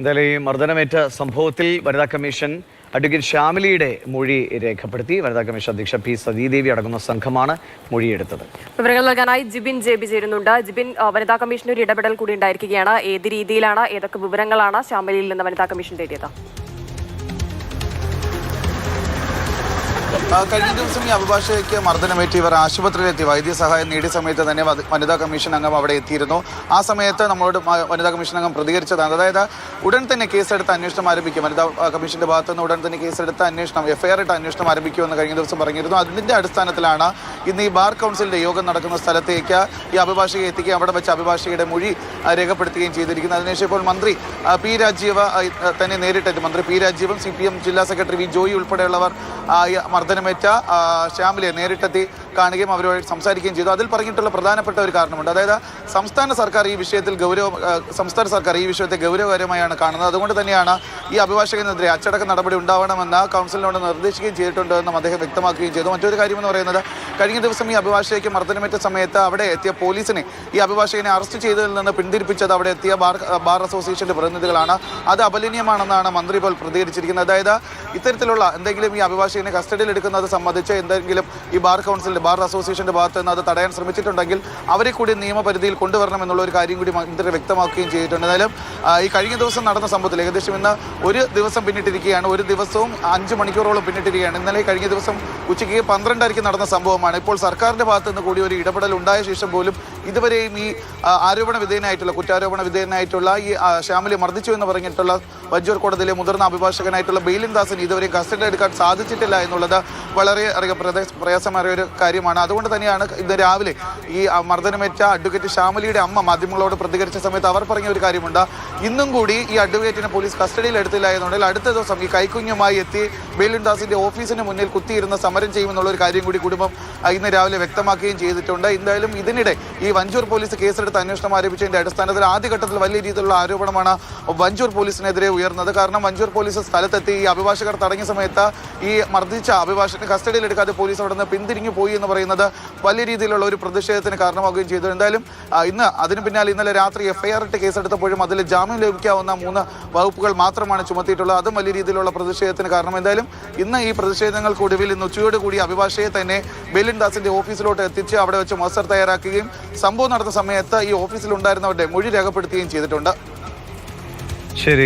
എന്തായാലും ഈ മർദ്ദനമേറ്റ സംഭവത്തിൽ വനിതാ കമ്മീഷൻ അഡ്വക്കേറ്റ് ശ്യാമിലിയുടെ മൊഴി രേഖപ്പെടുത്തി. വനിതാ കമ്മീഷൻ അധ്യക്ഷ പി സതീദേവി അടങ്ങുന്ന സംഘമാണ് മൊഴിയെടുത്തത്. വിവരങ്ങൾ നൽകാനായി ജിബിൻ ജെ ബി ചേരുന്നുണ്ട്. ജിബിൻ വനിതാ കമ്മീഷൻ ഒരു ഇടപെടൽ കൂടി ഉണ്ടായിരിക്കുകയാണ്. ഏത് രീതിയിലാണ്? ഏതൊക്കെ വിവരങ്ങളാണ് ശ്യാമലിയിൽ നിന്ന് വനിതാ കമ്മീഷൻ തേടിയത്? കഴിഞ്ഞ ദിവസം ഈ അഭിഭാഷകയ്ക്ക് മർദ്ദനമേറ്റ് ഇവർ ആശുപത്രിയിലെത്തി. വൈദ്യസഹായം നേടിയ സമയത്ത് തന്നെ വനിതാ കമ്മീഷൻ അംഗം അവിടെ എത്തിയിരുന്നു. ആ സമയത്ത് നമ്മളോട് വനിതാ കമ്മീഷൻ അംഗം പ്രതികരിച്ചതാണ്. അതായത് ഉടൻ തന്നെ കേസെടുത്ത് അന്വേഷണം ആരംഭിക്കും. വനിതാ കമ്മീഷന്റെ ഭാഗത്തു നിന്ന് ഉടൻ തന്നെ കേസെടുത്ത് അന്വേഷണം എഫ്ഐആർ ഇട്ട് അന്വേഷണം ആരംഭിക്കുമെന്ന് കഴിഞ്ഞ ദിവസം പറഞ്ഞിരുന്നു. അതിന്റെ അടിസ്ഥാനത്തിലാണ് ഇന്ന് ഈ ബാർ കൗൺസിലിന്റെ യോഗം നടക്കുന്ന സ്ഥലത്തേക്ക് ഈ അഭിഭാഷകയെ എത്തിക്കുകയും അവിടെ വെച്ച് അഭിഭാഷകയുടെ മൊഴി രേഖപ്പെടുത്തുകയും ചെയ്തിരിക്കുന്നത്. അതിനുശേഷം ഇപ്പോൾ മന്ത്രി പി രാജീവ് തന്നെ നേരിട്ടെത്തി. മന്ത്രി പി രാജീവും സി ജില്ലാ സെക്രട്ടറി വി ജോയി ഉൾപ്പെടെയുള്ളവർ മർദ്ദനമേറ്റ ശ്യാമിലെ നേരിട്ടെത്തി കാണുകയും അവരുമായി സംസാരിക്കുകയും ചെയ്തു. അതിൽ പറഞ്ഞിട്ടുള്ള പ്രധാനപ്പെട്ട ഒരു കാരണമുണ്ട്. അതായത് സംസ്ഥാന സർക്കാർ ഈ വിഷയത്തിൽ ഗൗരവ സംസ്ഥാന സർക്കാർ ഈ വിഷയത്തെ ഗൗരവകരമായാണ് കാണുന്നത്. അതുകൊണ്ട് തന്നെയാണ് ഈ അഭിഭാഷകനെതിരെ അച്ചടക്ക നടപടി ഉണ്ടാവണമെന്ന് കൗൺസിലിനോട് നിർദ്ദേശിക്കുകയും ചെയ്തിട്ടുണ്ട് എന്നും അദ്ദേഹം വ്യക്തമാക്കുകയും ചെയ്തു. മറ്റൊരു കാര്യമെന്ന് പറയുന്നത് കഴിഞ്ഞ ദിവസം ഈ അഭിഭാഷകയ്ക്ക് മർദ്ദനമേറ്റ സമയത്ത് അവിടെ എത്തിയ പോലീസിനെ ഈ അഭിഭാഷകനെ അറസ്റ്റ് ചെയ്തതിൽ നിന്ന് പിന്തിരിപ്പിച്ചത് അവിടെ എത്തിയ ബാർ ബാർ അസോസിയേഷന്റെ പ്രതിനിധികളാണ്. അത് അപലനീയമാണെന്നാണ് മന്ത്രി ഇപ്പോൾ പ്രതികരിച്ചിരിക്കുന്നത്. അതായത് ഇത്തരത്തിലുള്ള എന്തെങ്കിലും ഈ അഭിഭാഷകനെ കസ്റ്റഡിയിൽ എടുക്കുന്നത് സംബന്ധിച്ച് എന്തെങ്കിലും ഈ ബാർ കൗൺസിലിന്റെ ബാർ അസോസിയേഷന്റെ ഭാഗത്ത് നിന്ന് അത് തടയാൻ ശ്രമിച്ചിട്ടുണ്ടെങ്കിൽ അവരെ കൂടി നിയമപരിധിയിൽ കൊണ്ടുവരണം എന്നുള്ള ഒരു കാര്യം കൂടി മന്ത്രി വ്യക്തമാക്കുകയും ചെയ്തിട്ടുണ്ട്. എന്തായാലും ഈ കഴിഞ്ഞ ദിവസം നടന്ന സംഭവത്തിൽ ഏകദേശം ഇന്ന് ഒരു ദിവസം പിന്നിട്ടിരിക്കുകയാണ്. ഒരു ദിവസവും അഞ്ച് മണിക്കൂറോളം പിന്നിട്ടിരിക്കുകയാണ്. ഇന്നലെ കഴിഞ്ഞ ദിവസം ഉച്ചയ്ക്ക് പന്ത്രണ്ടരയ്ക്ക് നടന്ന സംഭവമാണ്. ഇപ്പോൾ സർക്കാരിന്റെ ഭാഗത്ത് നിന്ന് കൂടി ഒരു ഇടപെടൽ ഉണ്ടായ ശേഷം പോലും ഇതുവരെയും ഈ ആരോപണ വിധേയനായിട്ടുള്ള കുറ്റാരോപണ വിധേയനായിട്ടുള്ള ഈ ശ്യാമലി മർദ്ദിച്ചു എന്ന് പറഞ്ഞിട്ടുള്ള വജ്ജൂർ കോടതിയിലെ മുതിർന്ന അഭിഭാഷകനായിട്ടുള്ള ബെയിലിൻ ദാസൻ ഇതുവരെ കസ്റ്റഡി എടുക്കാൻ സാധിച്ചിട്ടില്ല എന്നുള്ളത് വളരെ അധികം പ്രയാസമായ ഒരു കാര്യമാണ്. അതുകൊണ്ട് തന്നെയാണ് ഇന്ന് രാവിലെ ഈ മർദ്ദനമേറ്റ അഡ്വക്കേറ്റ് ശ്യാമലിയുടെ അമ്മ മാധ്യമങ്ങളോട് പ്രതികരിച്ച സമയത്ത് അവർ പറഞ്ഞ ഒരു കാര്യമുണ്ട്. ഇന്നും കൂടി ഈ അഡ്വക്കേറ്റിനെ പോലീസ് കസ്റ്റഡിയിൽ എടുത്തില്ല എന്നുണ്ടെങ്കിൽ അടുത്ത ദിവസം ഈ കൈക്കുഞ്ഞുമായി എത്തി ബെയിലിൻ ദാസിന്റെ ഓഫീസിന് മുന്നിൽ കുത്തിയിരുന്ന സമരം ചെയ്യുമെന്നുള്ള ഒരു കാര്യം കൂടി കുടുംബം ഇന്ന് രാവിലെ വ്യക്തമാക്കുകയും ചെയ്തിട്ടുണ്ട്. എന്തായാലും ഇതിനിടെ ഈ വഞ്ചൂർ പോലീസ് കേസെടുത്ത് അന്വേഷണം ആരംഭിച്ചതിന്റെ അടിസ്ഥാനത്തിൽ ആദ്യഘട്ടത്തിൽ വലിയ രീതിയിലുള്ള ആരോപണമാണ് വഞ്ചൂർ പോലീസിനെതിരെ ഉയർന്നത്. കാരണം വഞ്ചൂർ പോലീസ് സ്ഥലത്തെത്തി ഈ അഭിഭാഷകർ തടങ്ങിയ സമയത്ത് ഈ മർദ്ദിച്ച അഭിഭാഷകനെ കസ്റ്റഡിയിൽ എടുക്കാതെ പോലീസ് അവിടെ നിന്ന് പിന്തിരിഞ്ഞു പോയി എന്ന് പറയുന്നത് വലിയ രീതിയിലുള്ള ഒരു പ്രതിഷേധത്തിന് കാരണമാവുകയും ചെയ്തു. എന്തായാലും ഇന്ന് അതിന് പിന്നാലെ ഇന്നലെ രാത്രി എഫ്ഐആർ ഇട്ട് കേസെടുത്തപ്പോഴും അതിൽ ജാമ്യം ലഭിക്കാവുന്ന മൂന്ന് വകുപ്പുകൾ മാത്രമാണ് ചുമത്തിയിട്ടുള്ളത്. അതും വലിയ രീതിയിലുള്ള പ്രതിഷേധത്തിന് കാരണം. എന്തായാലും ഇന്ന് ഈ പ്രതിഷേധങ്ങൾക്കൊടുവിൽ ഇന്ന് ഉച്ചയോടുകൂടി അഭിഭാഷകയെ തന്നെ ബെലിൻ ദാസിന്റെ ഓഫീസിലോട്ട് എത്തിച്ച് അവിടെ വെച്ച് മൊസർ തയ്യാറാക്കുകയും സംഭവം നടന്ന സമയത്ത് ഈ ഓഫീസിൽ ഉണ്ടായിരുന്നവരുടെ മൊഴി രേഖപ്പെടുത്തുകയും ചെയ്തിട്ടുണ്ട്. ശരി